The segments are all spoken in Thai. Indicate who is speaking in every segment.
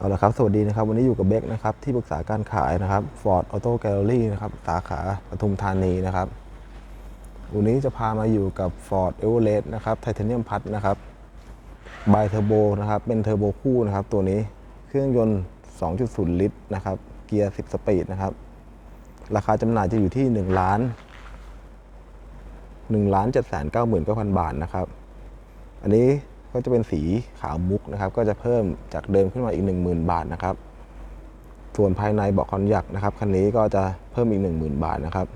Speaker 1: เอาละครับ สวัสดีนะครับ วันนี้อยู่กับเบคนะครับ ที่ปรึกษาการขายนะครับ Ford Auto Gallery นะครับ สาขาปทุมธานีนะครับ วันนี้จะพามาอยู่กับ Ford Everest นะครับ Titanium Plus นะครับบายเทอร์โบนะครับ เป็นเทอร์โบคู่นะครับ ตัวนี้ เครื่องยนต์ 2.0 ลิตรนะครับ เกียร์ 10 สปีดนะครับ ราคาจำหน่ายจะอยู่ที่1ล้าน1ล้าน7 9 9 0 0 0 บาทนะครับ อันนี้ ก็จะเป็นสีขาวมุกนะครับ ก็จะเพิ่มจากเดิมขึ้นมาอีก 10,000 บาทนะครับ ส่วนภายในเบาะคอนยักนะครับคันนี้ก็จะเพิ่มอีก 10,000 บาทนะครับ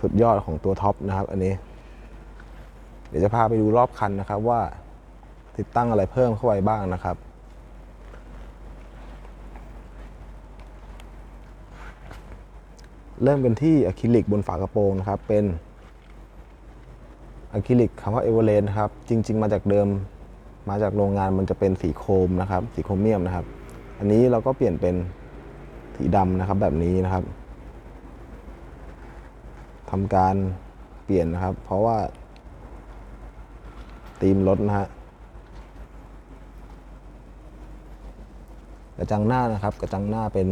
Speaker 1: สุดยอดของตัวท็อปนะครับ อันนี้ เดี๋ยวจะพาไปดูรอบคันนะครับว่าติดตั้งอะไรเพิ่มเข้าไปบ้างนะครับเริ่มกันที่อะคริลิกบนฝากระโปรงนะครับ เป็น อะคริลิกคำว่าเอเวอเรสต์นครับจริง ๆ มาจากเดิม มาจากโรงงานมันจะเป็นสีโครมนะครับ สีโครเมียมนะครับ อันนี้เราก็เปลี่ยนเป็นสีดำนะครับแบบนี้นะครับทำการเปลี่ยนนะครับ เพราะว่าตีมรถนะฮะกระจังหน้านะครับ กระจังหน้าเป็น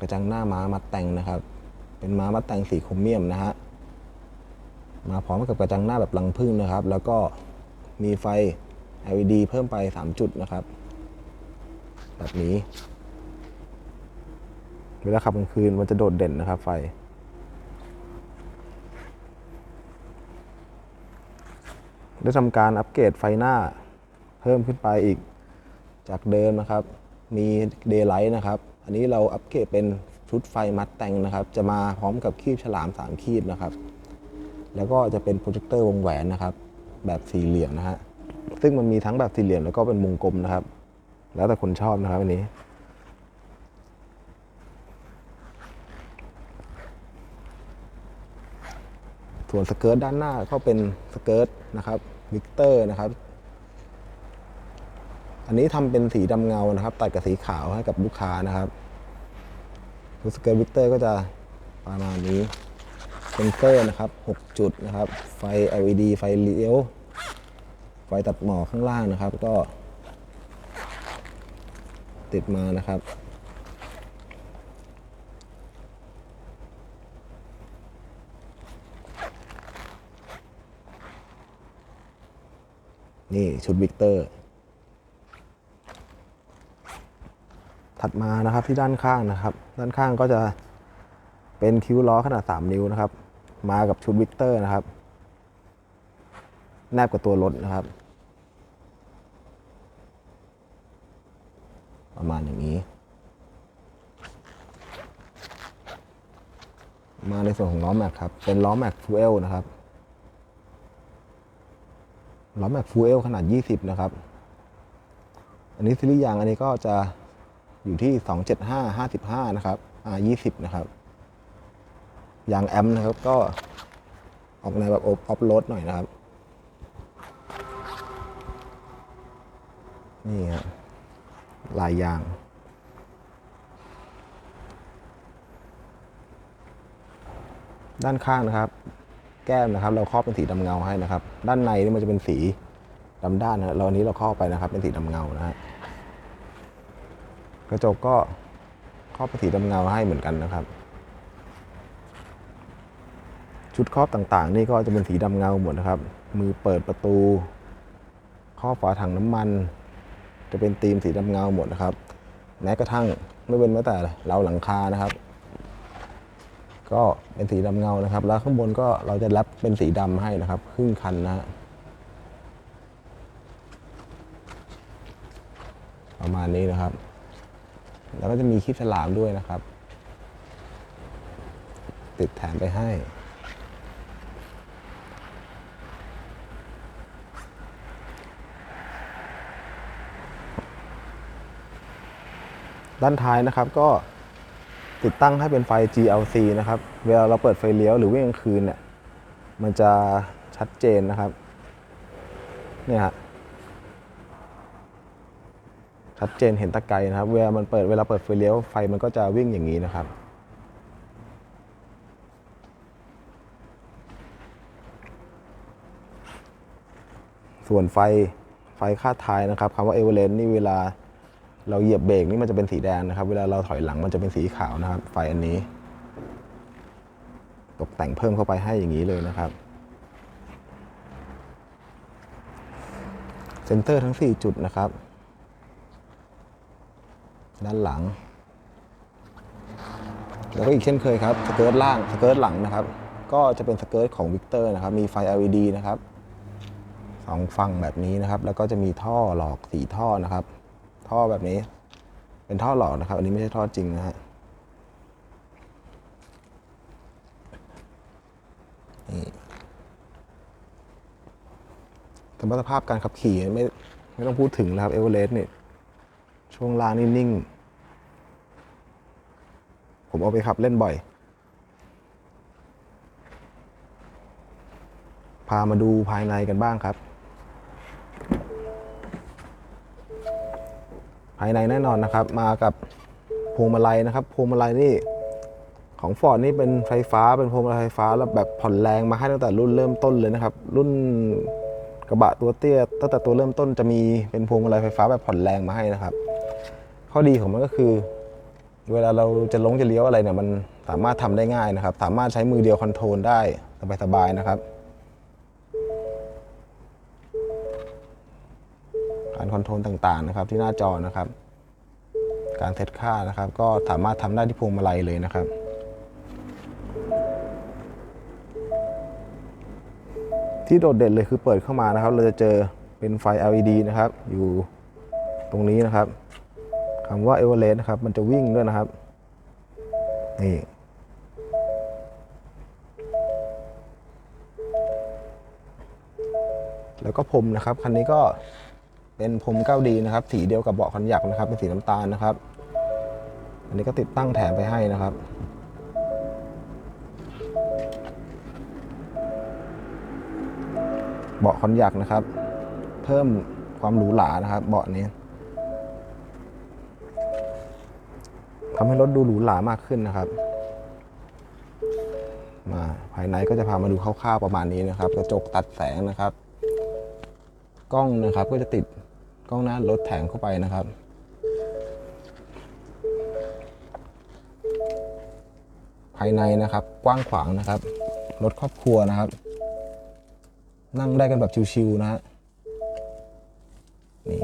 Speaker 1: กระจังหน้าม้ามัดแต่งนะครับ เป็นม้ามัดแต่งสีโครเมียมนะฮะ มาพร้อมกับกระจังหน้าแบบรังพึ่งนะครับ แล้วก็มีไฟ LED เพิ่มไป 3 จุดนะครับ แบบนี้ เวลาขับกลางคืนมันจะโดดเด่นนะครับไฟ ได้ทำการอัปเกรดไฟหน้าเพิ่มขึ้นไปอีกจากเดิมนะครับ มีเดย์ไลท์นะครับ อันนี้เราอัปเกรดเป็นชุดไฟมัดแต่งนะครับ จะมาพร้อมกับคีบฉลาม 3 คีบนะครับ แล้วก็จะเป็นโปรเจคเตอร์วงแหวนนะครับ แบบสี่เหลี่ยมนะฮะซึ่งมันมีทั้งแบบสี่เหลี่ยมแล้วก็เป็นวงกลมนะครับ แล้วแต่คนชอบนะครับอันนี้ ส่วนสเกิร์ตด้านหน้าก็เป็นสเกิร์ตนะครับวิกเตอร์นะครับ อันนี้ทำเป็นสีดำเงานะครับ ตัดกับสีขาวให้กับลูกค้านะครับสเกิร์ตวิกเตอร์ก็จะประมาณนี้ เซนเซอร์นะครับ 6 จุดนะครับ ไฟ LED ไฟเลี้ยว ไฟตัดหมอกข้างล่างนะครับ ก็ ติดมานะครับ นี่ชุดวิกเตอร์ ถัดมานะครับที่ด้านข้างนะครับ ด้านข้างก็จะเป็นคิ้วล้อขนาด 3 นิ้วนะครับ มากับชุดวิกเตอร์นะครับ แนบกับตัวรถนะครับ ประมาณอย่างนี้ มาในส่วนของล้อแม็กครับ เป็นล้อแม็กฟูเอลนะครับล้อแม็กฟูเอลขนาด 20 นะครับ อันนี้ซีรีส์ยางอันนี้ก็จะอยู่ที่ 275 55 นะครับ R20 นะครับ ยางแอมป์นะครับก็ออกในแบบออฟโรดหน่อยนะครับ นี่ครับลายยาง ด้านข้างนะครับ แก้มนะครับ เราครอบเป็นสีดำเงาให้นะครับ ด้านในนี่มันจะเป็นสีดำด้านนะเราอันนี้เราครอบไปนะครับ เป็นสีดำเงานะฮะกระจกก็ครอบเป็นสีดำเงาให้เหมือนกันนะครับ ชุดครอบต่างๆ นี่ก็จะเป็นสีดำเงาหมดนะครับ มือเปิดประตูครอฝาถังน้ำมัน จะเป็นธีมสีดำเงาหมดนะครับ แม้กระทั่งไม่เป็นแม้แต่เราหลังคานะครับ ก็เป็นสีดำเงานะครับ แล้วข้างบนก็เราจะแรปเป็นสีดำให้นะครับ ครึ่งคันนะฮะประมาณนี้นะครับ แล้วก็จะมีคลิปฉลามด้วยนะครับ ติดแถมไปให้ ด้านท้ายนะครับก็ติดตั้งให้เป็นไฟ GLC นะครับ เวลาเราเปิดไฟเลี้ยวหรือวิ่งกลางคืนเนี่ยมันจะชัดเจนนะครับเนี่ยฮะชัดเจนเห็นตะไกรนะครับ เวลามันเปิดเวลาเปิดไฟเลี้ยวไฟมันก็จะวิ่งอย่างนี้นะครับ ส่วนไฟไฟคาดท้ายนะครับคำว่าเอเวอเรนนี่เวลา เราเหยียบเบรกนี่มันจะเป็นสีแดงนะครับ เวลาเราถอยหลังมันจะเป็นสีขาวนะครับ ไฟอันนี้ ตกแต่งเพิ่มเข้าไปให้อย่างนี้เลยนะครับ เซนเตอร์ทั้ง 4 จุดนะครับ ด้านหลัง แล้วก็อีกเช่นเคยครับ สเกิร์ตล่าง สเกิร์ตหลังนะครับ ก็จะเป็นสเกิร์ตของวิกเตอร์นะครับ มีไฟ LED นะครับสองฝั่งแบบนี้นะครับ แล้วก็จะมีท่อหลอกสีท่อนะครับ ท่อแบบนี้ เป็นท่อหลอกนะครับ อันนี้ไม่ใช่ท่อจริงนะฮะสมรรถภาพการขับขี่ไม่ไม่ต้องพูดถึงนะครับเอเวอเรสต์นี่ช่วงล่างนี่นิ่ง ผมเอาไปขับเล่นบ่อย พามาดูภายในกันบ้างครับ ภายในแน่นอนนะครับ มากับพวงมาลัยนะครับพวงมาลัยนี่ของฟอร์ดนี่เป็นไฟฟ้าเป็นพวงมาลัยไฟฟ้าแล้วแบบผ่อนแรงมาให้ตั้งแต่รุ่นเริ่มต้นเลยนะครับ รุ่นกระบะตัวเตี้ยตั้งแต่ตัวเริ่มต้นจะมีเป็นพวงมาลัยไฟฟ้าแบบผ่อนแรงมาให้นะครับ ข้อดีของมันก็คือ เวลาเราจะลงจะเลี้ยวอะไรเนี่ยมันสามารถทำได้ง่ายนะครับ สามารถใช้มือเดียวคอนโทรลได้สบายๆนะครับ การคอนโทรลต่างๆนะครับที่หน้าจอนะครับ การเซตค่านะครับ ก็สามารถทำได้ที่พวงมาลัยเลยนะครับที่โดดเด่นเลยคือเปิดเข้ามานะครับ เราจะเจอเป็นไฟ LED นะครับ อยู่ตรงนี้นะครับคำว่า e v e r e s t นะครับ มันจะวิ่งด้วยนะครับ นี่แล้วก็พรมนะครับ คันนี้ก็ เป็นพรม 9D นะครับ สีเดียวกับเบาะคันหยักนะครับ เป็นสีน้ำตาลนะครับ อันนี้ก็ติดตั้งแถมไปให้นะครับ เบาะคอนยักนะครับ เพิ่มความหรูหรานะครับ เบาะนี้ทำให้รถดูหรูหรามากขึ้นนะครับมาภายในก็จะพามาดูคร่าวๆประมาณนี้นะครับ กระจกตัดแสงนะครับ กล้องนะครับก็จะติด กล้องหน้ารถแถมเข้าไปนะครับ ภายในนะครับกว้างขวางนะครับ รถครอบครัวนะครับ นั่งได้กันแบบชิวๆนะฮะนี่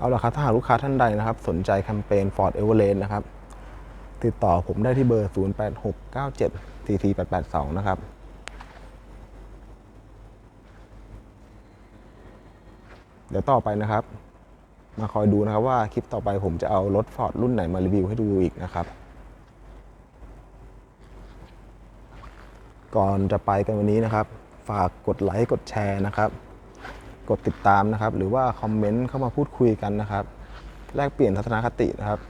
Speaker 1: เอาละครับถ้าหากลูกค้าท่านใดนะครับ สนใจแคมเปญ Ford Everest นะครับ ติดต่อผมได้ที่เบอร์ 0869744882 นะครับเดี๋ยวต่อไปนะครับ มาคอยดูนะครับว่าคลิปต่อไปผมจะเอารถ Ford รุ่นไหนมารีวิวให้ดูอีกนะครับ ก่อนจะไปกันวันนี้นะครับ ฝากกดไลค์กดแชร์นะครับ กดติดตามนะครับ หรือว่าคอมเมนต์เข้ามาพูดคุยกันนะครับ แลกเปลี่ยนทัศนคตินะครับ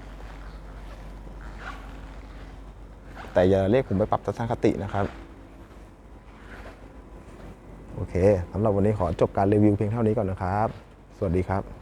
Speaker 1: แต่อย่าเรียกผมไปปรับทัศนคตินะครับ โอเคสำหรับวันนี้ขอจบการรีวิวเพียงเท่านี้ก่อนนะครับ สวัสดีครับ